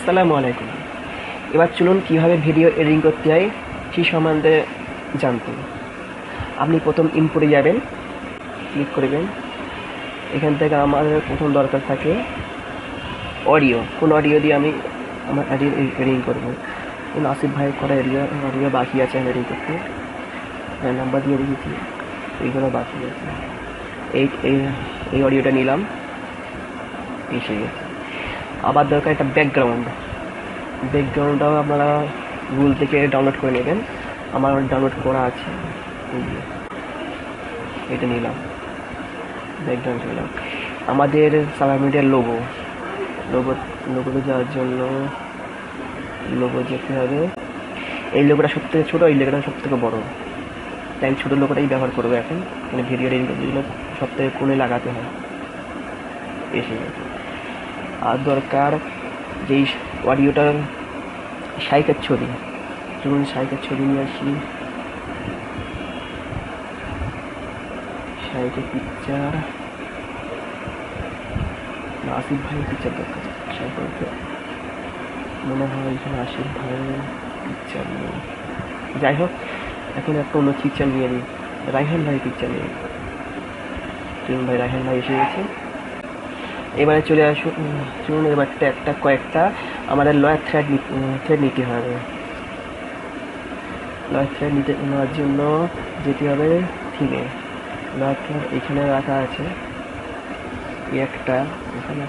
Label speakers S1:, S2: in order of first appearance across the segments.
S1: আসসালামু আলাইকুম। এবার চলুন কীভাবে ভিডিও এডিটিং করতে হয় সেই সম্বন্ধে জানতে। আপনি প্রথম ইনপুটে যাবেন ক্লিক করবেন। এখান থেকে আমাদের প্রথম দরকার থাকে অডিও কোন অডিও দিয়ে আমি আমার এডিটিং করব? আসিফ ভাই করা এডিও অডিও বাকি আছে এডিটিং করতে। হ্যাঁ নাম্বার দিয়ে দিয়েছি। এইগুলো বাকি আছে। এই- এই অডিওটা নিলাম। এসে গেছে। আবার দরকার একটা ব্যাকগ্রাউন্ড ব্যাকগ্রাউন্ডটাও আপনারা গুগল থেকে ডাউনলোড করে নেবেন। আমার ডাউনলোড করা আছে। এটা নিলাম। ব্যাকগ্রাউন্ড নিলাম। আমাদের সোশ্যাল মিডিয়ার লোগো লোগো লোগোতে যাওয়ার জন্য লোগো যেতে হবে। এই লোগোটা সব থেকে ছোটো, এই লোগোটা সব থেকে বড়ো। তাই ছোটো লোগোটাই ব্যবহার করব এখন। মানে ভিডিও এডিটিং সব থেকে কোণে লাগাতে হয়। এসে গেছে। দরকার, যেই অডিওটার সাইকের ছবি যেমন সাইকের ছবি নিয়ে আসি। সাইকের পিকচার আসিফ ভাই পিকচার দরকার সাইকেলকে মনে হয় এখানে আসিফ ভাই পিকচার নেই। যাই হোক, এখন একটা অন্য পিকচার নিয়ে নিই। রাইহান ভাই পিকচার নিয়ে নিই। ভাই রাইহান ভাই এসে গেছে। এবারে চলে আসুন চলুন এবারটা একটা কয়েকটা আমাদের লয়ার থ্রেড থ্রেড নিতে হবে। লয়ার থ্রেড নিতে, নেওয়ার জন্য যেতে হবে থিমে লয়ার থ্রেড এখানে রাখা আছে। একটা, এখানে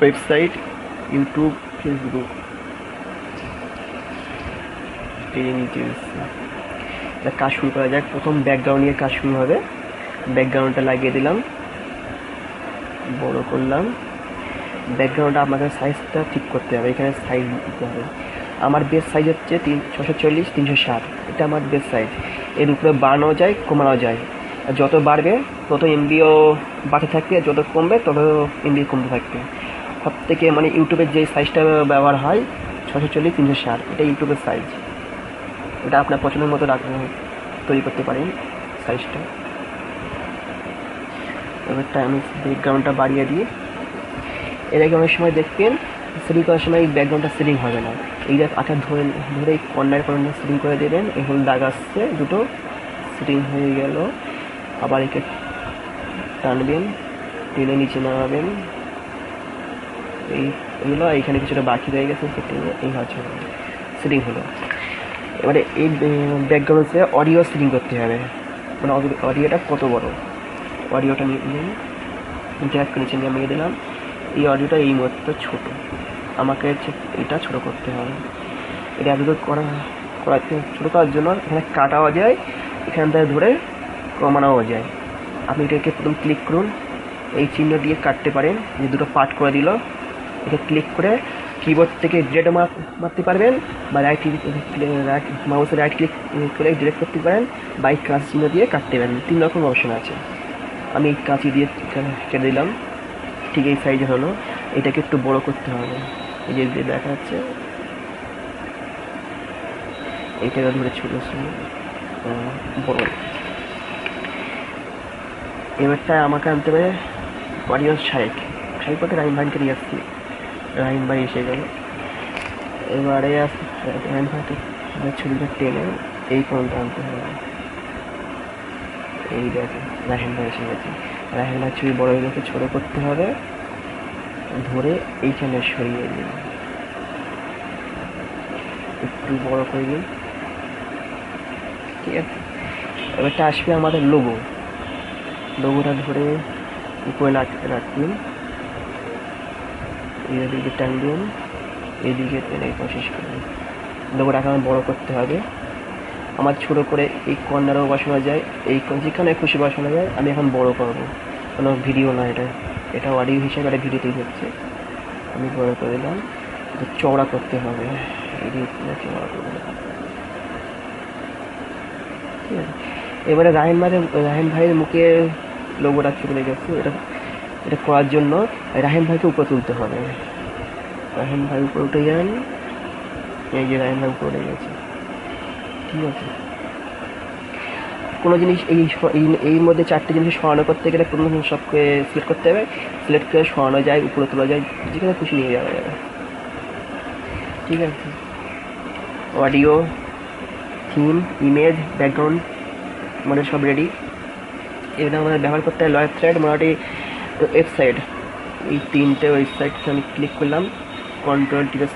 S1: ওয়েবসাইট ইউটিউব ফেসবুক এটা কাজ শুরু করা যাক। প্রথম ব্যাকগ্রাউন্ড নিয়ে কাজ শুরু হবে। ব্যাকগ্রাউন্ডটা লাগিয়ে দিলাম। বড় করলাম। ব্যাকগ্রাউন্ডটা আমাদের সাইজটা ঠিক করতে হবে, এখানে সাইজ দিতে হবে। আমার বেস সাইজ হচ্ছে তিন, ছশো চল্লিশ, তিনশো ষাট। এটা আমার বেস সাইজ এর উপরে বাড়ানো যায়, কমানো যায়। যত বাড়বে, তত এমবিও বাড়তে থাকবে যত কমবে, তত এমবি কমতে থাকবে। সব থেকে মানে ইউটিউবের যে সাইজটা ব্যবহার হয়, ছশো চল্লিশ, তিনশো ষাট, এটা ইউটিউবের সাইজ এটা আপনার পছন্দের মতো রাখ তৈরি করতে পারেন সাইজটা এবারটা আমি ব্যাকগ্রাউন্ডটা বাড়িয়ে দিই। আগে অনেক সময় দেখবেন সিলিং করার সময় এই ব্যাকগ্রাউন্ডটা সিলিং হবে না। এই দেখ আঠা ধরে ধরে এই কর্নার কর্নার সিলিং করে দেবেন হল দাগ আসছে, দুটো সিলিং হয়ে গেল। আবার একে টানবেন, টেনে নিচে নামাবেন। এই এগুলো এইখানে কিছুটা বাকি রয়ে গেছে, সেটা এই হচ্ছে সিলিং হলো। এবারে এই ব্যাকগ্রাউন্ডে অডিও সিলিং করতে হবে। মানে অডিওটা কত বড়? অডিওটা নিয়ে নিয়ে জ্যাক নিচে নামিয়ে দিলাম এই অডিওটা এই মুহূর্তে ছোট। আমাকে এটা ছোট করতে হবে। এটা এত করা করাতে ছোটো করার জন্য এখানে কাটাও যায়, এখান থেকে ধরে কমানোও যায়। আপনি এটাকে প্রথম ক্লিক করুন। এই চিহ্ন দিয়ে কাটতে পারেন। যে দুটো পার্ট করে দিল। এটা ক্লিক করে কিবোর্ড থেকে ডিলেট মারতে পারবেন বা রাইট রাইট মাউসে রাইট ক্লিক করে ডিলেট করতে পারেন। বাইক কাঁচ চিহ্ন দিয়ে কাটতে পারেন। তিন রকম অপশন আছে। আমি এই কাঁচি দিয়ে কেটে দিলাম। ঠিক এই সাইজের হলো। এটাকে একটু বড় করতে হবে। এই যে দেখা যাচ্ছে। এইটাকে ধরে ছোট ছোট বড় এবারটা আমাকে আনতে পারে অডিও শাইক শাইক বলতে রাহিম ভাইকে নিয়ে আসছি। রাহিম ভাই এসে গেল। এবারে রাহিম ভাইকে ছবিটা টেনে এই পর্যন্ত আনতে হবে। এই দেখে। ভাই এসে গেছে। ভাই ছবি বড় ছোটো করতে হবে। ধরে এইখানে সরিয়ে দিন। একটু বড় করে দিন। ঠিক আছে? এবারটা আসবে আমাদের লোগো। লোগোটা ধরে উপরে রাখ- রাখবেন এইদিকে টানবেন এইদিকে টেনে কোশিস করবেন লোগোটাকে আমার বড় করতে হবে। আমার ছোট করে এই কর্নারও বসানো যায়, এই যেখানে খুশি বসানো যায়, আমি এখন বড় করব। কোনো ভিডিও না এটা। এটা অডিও হিসেবে একটা ভিডিও তৈরি হচ্ছে। আমি বড় করে দিলাম। চওড়া করতে হবে। চওড়া করে দিলাম। ঠিক আছে। এবারে রাহেন ভাইয়ের রাহেন ভাইয়ের মুখে লোগোটা চলে গেছে। এটা এটা করার জন্য রাহেন ভাইকে উপরে তুলতে হবে। রাহেন ভাই উপরে উঠে যান। এই যে রাহেন ভাই উপরে গেছে। ঠিক আছে? কোনো জিনিস এই এই মধ্যে চারটে জিনিস সরানো করতে গেলে কোনো সবকে সিলেক্ট করতে হবে। সিলেক্ট করে সরানো যায়, উপরে তোলা যায়, যেখানে খুশি নিয়ে যাওয়া যাবে। ঠিক আছে? অডিও, থিম, ইমেজ, ব্যাকগ্রাউন্ড মানে সব রেডি এটা আমাদের ব্যবহার করতে হয় লয়ের থ্রেড মোটামুটি ওয়েবসাইট এই তিনটে ওয়েবসাইটকে আমি ক্লিক করলাম। কন্ট্রোল টিপে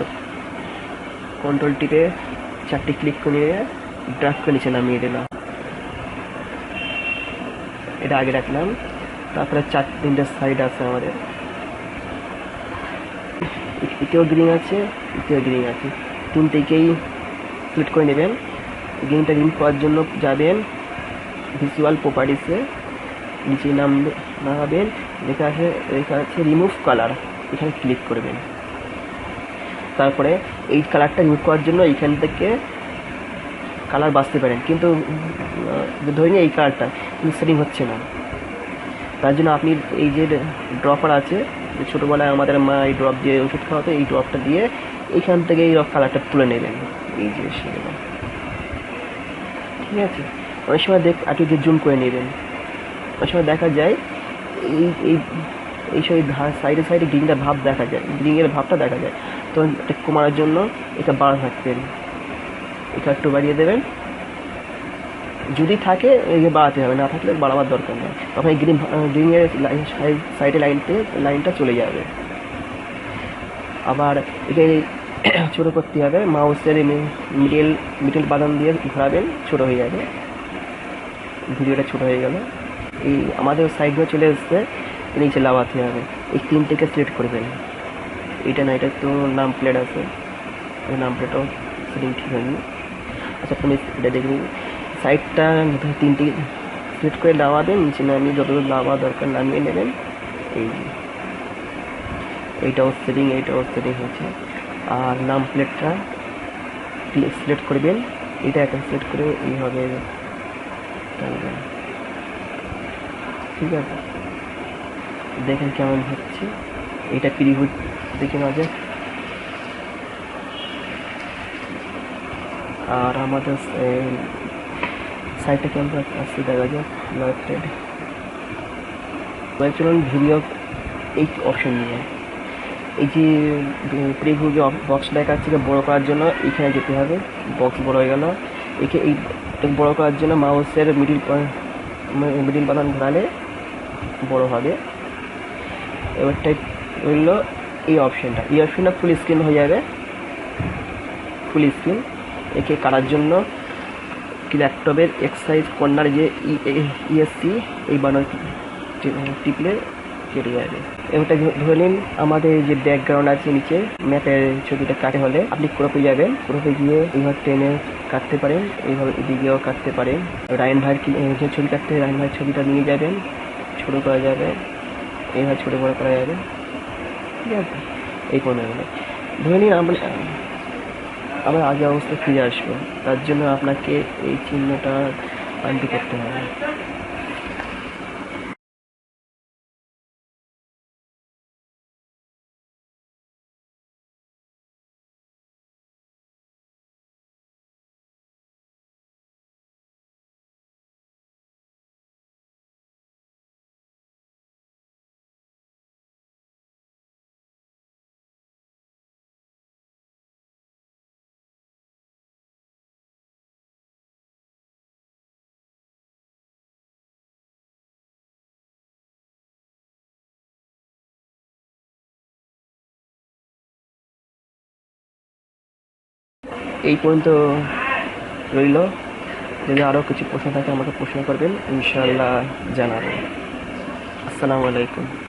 S1: কন্ট্রোল টিপে চারটি ক্লিক করে নিয়ে করে নিচে নামিয়ে দিলাম। এটা আগে রাখলাম। তারপরে চার তিনটে সাইড আছে আমাদের। এতেও গ্রিন আছে এতেও গ্রিন আছে। তিনটেকেই সিলেক্ট করে নেবেন। গ্রিনটা রিমুভ করার জন্য যাবেন ভিজুয়াল প্রপার্টিসে নিচে নাম নামাবেন। লেখা আছে লেখা আছে রিমুভ কালার এখানে ক্লিক করবেন। তারপরে এই কালারটা রিমুভ করার জন্য এইখান থেকে কালার বাঁচতে পারেন কিন্তু ধরে নিন এই কালারটা, কিন্তু সেটিং হচ্ছে না। তার জন্য আপনি এই যে ড্রপার আছে ছোটোবেলায় আমাদের মা এই ড্রপ দিয়ে ওষুধ খাওয়াতো, এই ড্রপটা দিয়ে এইখান থেকে এই কালারটা তুলে নেবেন। এই যে সেগুলো ঠিক আছে? অনেক সময় দেখ আপনি যে জুম করে নেবেন। অনেক সময় দেখা যায়, এই এই এই সব সাইডে সাইডে গ্রিনটা ভাব দেখা যায় গ্রিনের ভাবটা দেখা যায়। তো এটা কমানোর জন্য এটা বাড়া থাকবেন এটা একটু বাড়িয়ে দেবেন। যদি থাকে যে বাড়াতে হবে, না থাকলে বাড়াবার দরকার নেই। তখন এই গ্রিন গ্রিনের সাইডে লাইনতে লাইনটা চলে যাবে। আবার একে ছোটো করতে হবে মাউসের মিডল মিডল বাদাম দিয়ে ঘোরাবেন, ছোটো হয়ে যাবে। ভিডিওটা ছোটো হয়ে গেল। এই আমাদের সাইডগুলো চলে এসছে, নিচে লাভাতে হবে। এই তিনটেকে সিলেক্ট করবেন এটা না, এটা তো নাম প্লেট আছে। নাম প্লেটও সেটিং ঠিক হয়নি। আচ্ছা আপনি এটা দেখুন সাইডটা তিনটে সিলেক্ট করে লাভাবেন নিচে নামিয়ে যতদূর লাভা দরকার নামিয়ে নেবেন। এই এইটাও সেটিং এইটাও সেটিং হয়েছে। আর নাম প্লেটটা সিলেক্ট করবেন এটা একটা সিলেক্ট করে এইভাবে ঠিক আছে। দেখেন কেমন হচ্ছে। এটা প্রিভিউ দেখে নেওয়া আর আমাদের সাইটটা কেমন আসছে দেখা যাক চলুন ভিডিও এই অপশন নিয়ে। এই যে প্রিভিউ যে বক্স এটা বড় করার জন্য এখানে যেতে হবে বক্স বড় হয়ে গেল। একে এই বড় করার জন্য মাউসের মিডিল মিডিল বানান ঘোরালে বড় হবে। এবার টাইপ এই অপশনটা এই অপশনটা ফুল স্ক্রিন হয়ে যাবে। ফুল স্ক্রিন একে কাটার জন্য ল্যাপটপের এক্সাইজ কর্নার যে ইএসসি এই বানান টিপলে কেটে যাবে। এবারটা ধরে নিন, আমাদের যে ব্যাকগ্রাউন্ড আছে নিচে, ম্যাপের ছবিটা কাটে হলে আপনি ক্রপে যাবেন। ক্রপে গিয়ে এইভাবে টেনে কাটতে পারেন, এইভাবে এদিকেও কাটতে পারেন। রায়ন ভাইয়ের যে ছবি কাটতে রায়ন ভাইয়ের ছবিটা নিয়ে যাবেন, ছোটো করা যাবে, এইভাবে ছোটো বড়ো করা যাবে। ঠিক আছে? এই কোণাগুলো ধরে নিন, আমরা আমরা আগে অবস্থা ফিরে আসব। তার জন্য আপনাকে এই চিহ্নটা আনটি করতে হবে। এই পর্যন্ত রইল। যদি আরও কিছু প্রশ্ন থাকে আমাকে প্রশ্ন করবেন ইনশাল্লাহ জানাবেন আসসালামু আলাইকুম।